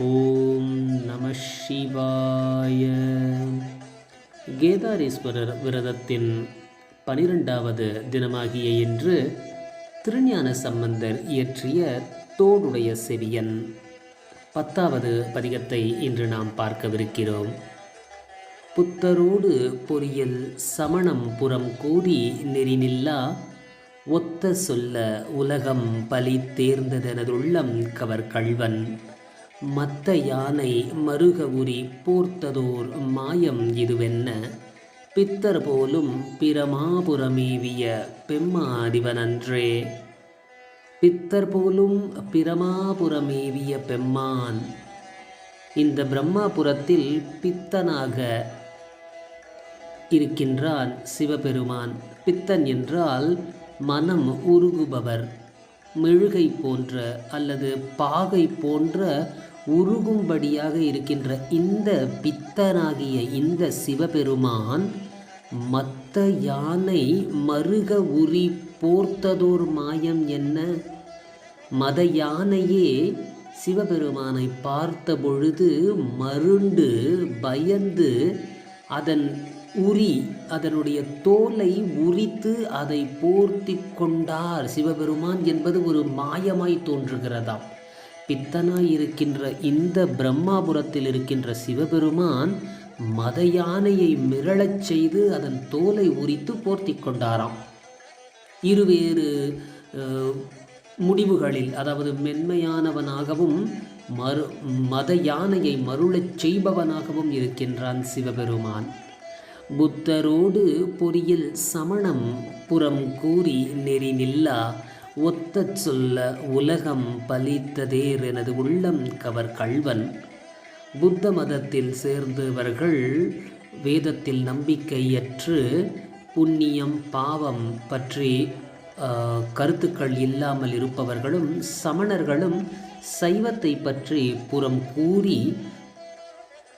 ஓம் நம சிவாய. கேதாரீஸ்வரர் விரதத்தின் பனிரெண்டாவது தினமாகிய இன்று திருஞான சம்பந்தர் இயற்றிய தோடுடைய செவியன். பத்தாவது பதிகத்தை இன்று நாம் பார்க்கவிருக்கிறோம். புத்தரோடு பொறியில் சமணம் புறம் கூடி நெறிநில்லா ஒத்த சொல்ல உலகம் பலி தேர்ந்ததெனதுள்ளம் கவர் கள்வன் மத்த யானை மருக உரி போர்த்ததோர் மாயம் இதுவென்ன? பித்தர் போலும் பிரமாபுரமேவிய பெம்மாதிவனன்றே. பித்தர் போலும் பிரமாபுரமேவிய பெம்மான். இந்த பிரம்மாபுரத்தில் பித்தனாக இருக்கின்றான் சிவபெருமான். பித்தன் என்றால் மனம் உருகுபவர் மெழுகை போன்ற அல்லது பாகை போன்ற உருகும்படியாக இருக்கின்ற இந்த பித்தனாகிய இந்த சிவபெருமான் மத்த யானை மருக உரி போர்த்ததோர் மாயம் என்ன? மத யானையே சிவபெருமானை பார்த்த பொழுது மருண்டு பயந்து அதன் உரி அதனுடைய தோலை உரித்து அதை போர்த்தி கொண்டார். சிவபெருமான் என்பது ஒரு மாயமாய் தோன்றுகிறதாம். பித்தனாயிருக்கின்ற இந்த பிரம்மாபுரத்தில் இருக்கின்ற சிவபெருமான் மத யானையை மிரளச் செய்து அதன் தோலை உரித்து போர்த்தி கொண்டாராம். இருவேறு முடிவுகளில் அதாவது மென்மையானவனாகவும் மறு மத யானையை மருளச் செய்பவனாகவும் இருக்கின்றான் சிவபெருமான். புத்தரோடு பொறியில் சமணம் புறம் கூறி நெறி நில்லா ஒத்த சொல்ல உலகம் பலித்ததேர் எனது உள்ளம் கவர் கள்வன். புத்த மதத்தில் சேர்ந்தவர்கள் வேதத்தில் நம்பிக்கையற்று புண்ணியம் பாவம் பற்றி கருத்துக்கள் இல்லாமல் இருப்பவர்களும் சமணர்களும் சைவத்தை பற்றி புறம் கூறி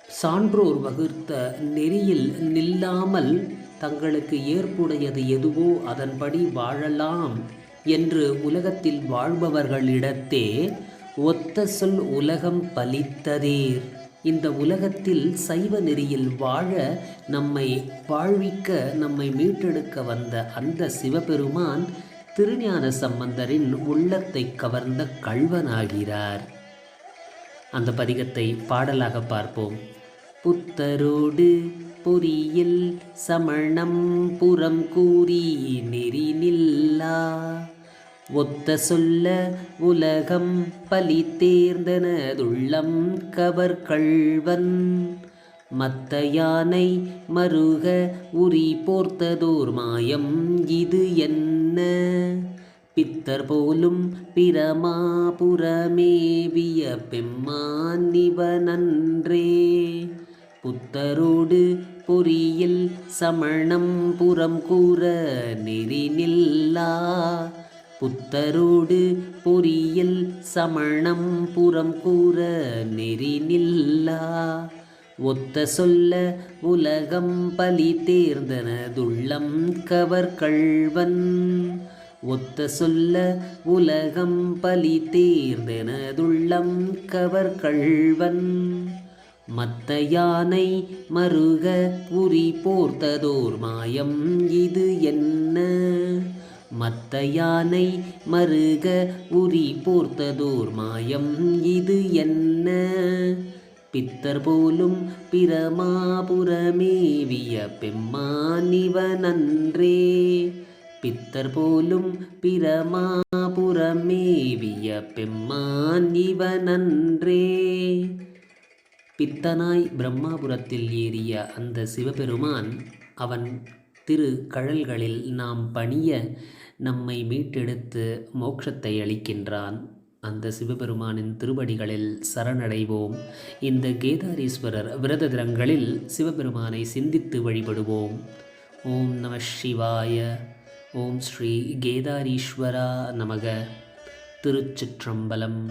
சான்றோர் வகுத்த நெறியில் நில்லாமல் தங்களுக்கு ஏற்புடையது எதுவோ அதன்படி வாழலாம் என்று உலகத்தில் வாழ்பவர்களிடத்தே ஒத்த சொல் உலகம் பலித்ததேர். இந்த உலகத்தில் சைவ நெறியில் வாழ நம்மை வாழ்விக்க நம்மை மீட்டெடுக்க வந்த அந்த சிவபெருமான் திருஞான சம்பந்தரின் உள்ளத்தை கவர்ந்த கள்வனாகிறார். அந்த பதிகத்தை பாடலாக பார்ப்போம். புத்தரோடு புரியில் சமணம் புறம் கூறி நெறி நில்லா. ஒத்த சொல்ல உலகம் பலி தேர்ந்தனதுள்ளம் கவர் கள்வன். மத்த யானை மருக உரி போர்த்ததோர் மாயம் இது என்ன? பித்தர் போலும் பிரமாபுரமேவிய பெம்மான் இவனன்றே. புத்தரோடு பொறியில் சமணம் புறம் கூற நெறி நில்லா. புத்தரோடு பொறியில் சமணம் புறம் கூற நெறி நில்லா. ஒத்த சொல்ல உலகம் பலி தேர்ந்தனதுள்ளம் கவர் கள்வன் ஒத்த சொல்ல உலகம் பலி தேர்ந்தனதுள்ளம் கவர் கள்வன் மத்த யானை மருக உரி போர்த்ததோர் மாயம் இது என்ன? மத்த யானை மருக உரி போர்த்ததோர் மாயம் இது என்ன? பித்தர் போலும் பிரமாபுரமேவிய பெம்மானிவனன்றே. பித்தர் போலும் பிரமாபுரமேவிய பெம்மானிவனன்றே. பித்தனாய் பிரம்மாபுரத்தில் ஏறிய அந்த சிவபெருமான் அவன் திரு கழல்களில் நாம் பணிய நம்மை மீட்டெடுத்து மோட்சத்தை அளிக்கின்றான். அந்த சிவபெருமானின் திருவடிகளில் சரணடைவோம். இந்த கேதாரீஸ்வரர் விரத தினங்களில் சிவபெருமானை சிந்தித்து வழிபடுவோம். ஓம் நம சிவாய ஓம் ஸ்ரீ கேதாரீஸ்வரா நமக. திருச்சிற்றம்பலம்.